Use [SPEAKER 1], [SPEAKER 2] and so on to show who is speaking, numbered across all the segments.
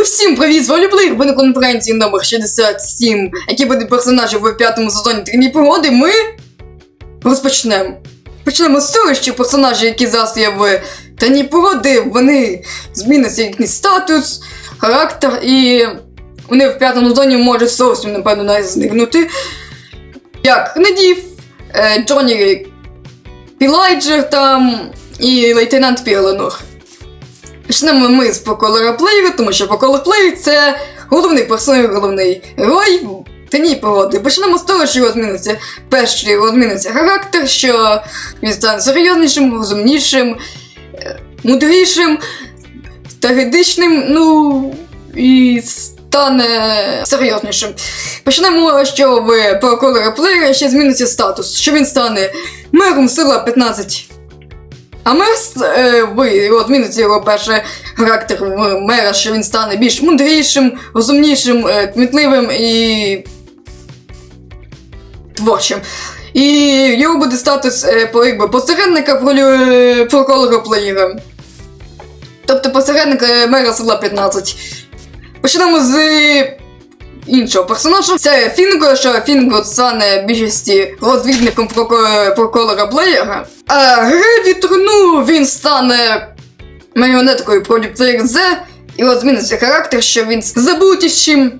[SPEAKER 1] Ну всім привіт, з Блейк, ви на конференції номер 67, які будуть персонажі в п'ятому сезоні Трійні пригоди, ми розпочнемо. Почнемо з того, що персонажі, які зараз є в Трійні пригоди, вони зміниться їхній статус, характер, і вони в п'ятому сезоні можуть зовсім, напевно, навіть зникнути. Як Недів, е, Джонні Пілайджер там і лейтенант Піленор. Почнемо ми з Поколера Плеєра, тому що Поколер Плеєр це головний персонаж, головний герой тені пригоди. Почнемо з того, що його зміниться. Перше, його зміниться характер, що він стане серйознішим, розумнішим, е, мудрішим, трагедичним, ну і стане серйознішим. Почнемо, що в Поколера Плеєра ще зміниться статус, що він стане мером сила 15. А мер е, ви його перший характер мера, що він стане більш мудрішим, розумнішим, е, кмітливим і творчим. І його буде статус е, посередника е, плеєра. Тобто посередник е, мера села 15. Почнемо з іншого персонажа. Це Фінго, що Фінго стане більшості розвідником проко- проколора плеєра. А Гревітр, ну, він стане маріонеткою плеєр З, і от зміниться характер, що він забутішим,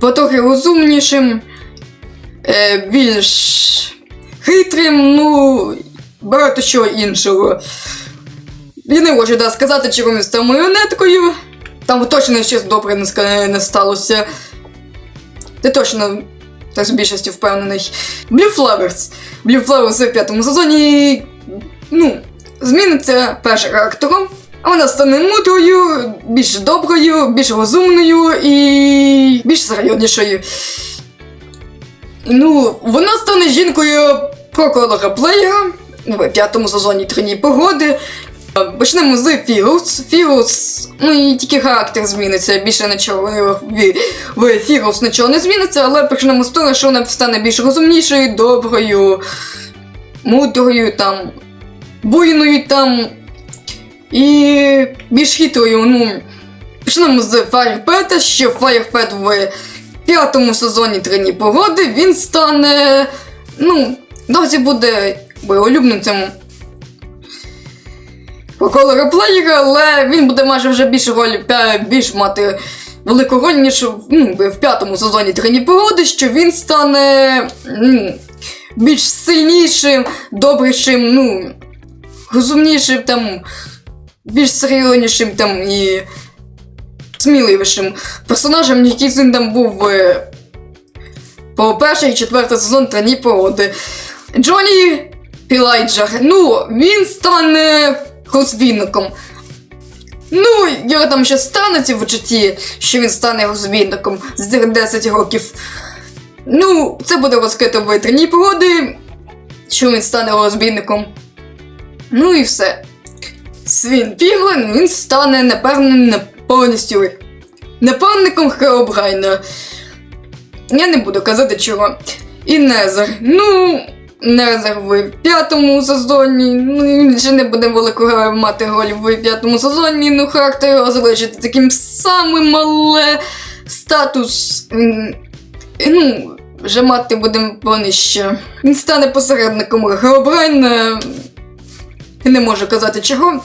[SPEAKER 1] потрохи розумнішим, е, більш хитрим, ну, багато чого іншого. Я не можу да, сказати, чого він став маріонеткою. Там точно щось добре не, не сталося. Ти точно так з більшістю впевнений. Blue Flowers. Blue Flowers в п'ятому сезоні. Ну, зміниться першим характером. А вона стане мудрою, більш доброю, більш розумною і більш серйознішою. Ну, вона стане жінкою проколора плеєра в п'ятому сезоні Трині погоди. Почнемо з Фірус. Фірус, ну і тільки характер зміниться, більше нічого в, в Фірус нічого не зміниться, але почнемо з того, що вона стане більш розумнішою, доброю, мудрою, там, буйною там. І більш хитрою, ну. Почнемо з Фаєрпета, що Фаєрпет в п'ятому сезоні Трині погоди він стане. Ну, досі буде якби, улюбленцем колора плеєра, але він буде майже вже більше роль, більш мати велику роль, ніж ну, в п'ятому сезоні Трині погоди, що він стане більш сильнішим, добрішим, ну, розумнішим, там, більш серйознішим там і сміливішим персонажем, який він там був е, по перший і четвертий сезон Трині погоди. Джонні Пілайджер, ну, він стане розвідником. Ну, його там ще станеться в житті, що він стане розвідником з 10 років. Ну, це буде розкрито в витряній погоди, що він стане розвідником. Ну і все. Свін Піглен він стане непевним не повністю напевником Хеобрайна. Я не буду казати чого. І Незер. Ну, Незер в п'ятому сезоні. Ну, він ще не буде великого мати роль в п'ятому сезоні. Ну, характер його залишити таким самим, але статус. Ну, вже мати буде понижче. Він стане посередником Геобрайна. Я не можу казати чого.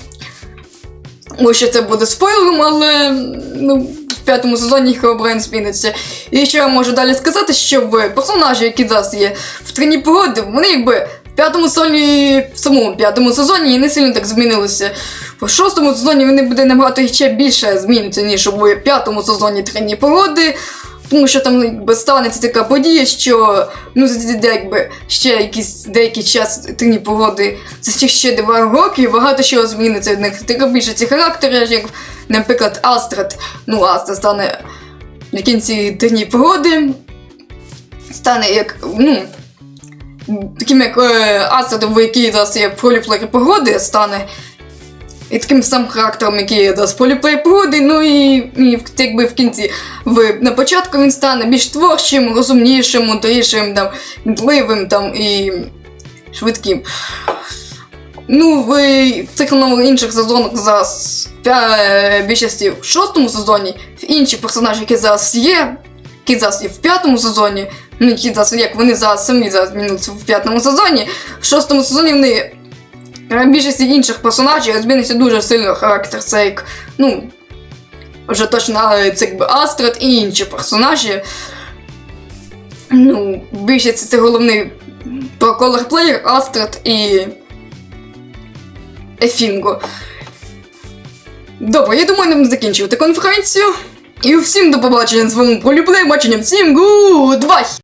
[SPEAKER 1] Бо що це буде спойлером, але ну, п'ятому сезоні Хеобрайн зміниться. І що я можу далі сказати, що в персонажі, які зараз є в трині погоди, вони якби в п'ятому сезоні, в самому п'ятому сезоні не сильно так змінилися. В шостому сезоні вони буде набагато ще більше зміниться, ніж в п'ятому сезоні трині погоди. Тому що там станеться така подія, що ну якби ще якийсь деякий час тині погоди, за цих ще два роки, і багато чого зміниться в них. Така більше ці характери, як, наприклад, Астрад. Ну, Астрад стане в кінці тині погоди, стане як, ну, таким як е, Астрадом, в якій зараз є поліплеєр погоди, стане. І таким самим характером, який є зараз поліплей ну і, і якби в кінці. В, на початку він стане більш творчим, розумнішим, мудрішим, там, дливим там, і швидким. Ну, в цих інших сезонах зараз в пя- більшості в шостому сезоні, інші персонажі, які зараз є, які зараз є в п'ятому сезоні, ну які зараз як вони зараз самі зараз змінилися в п'ятому сезоні, в шостому сезоні вони е, більшості інших персонажів змінився дуже сильно характер. Це як, ну, вже точно е, це якби Астрид і інші персонажі. Ну, більшість це головний про колорплеєр, Астрид і. Ефінго. Добре, я думаю, нам закінчувати конференцію. І всім до побачення з вами полюбле бачення. Всім гудбай!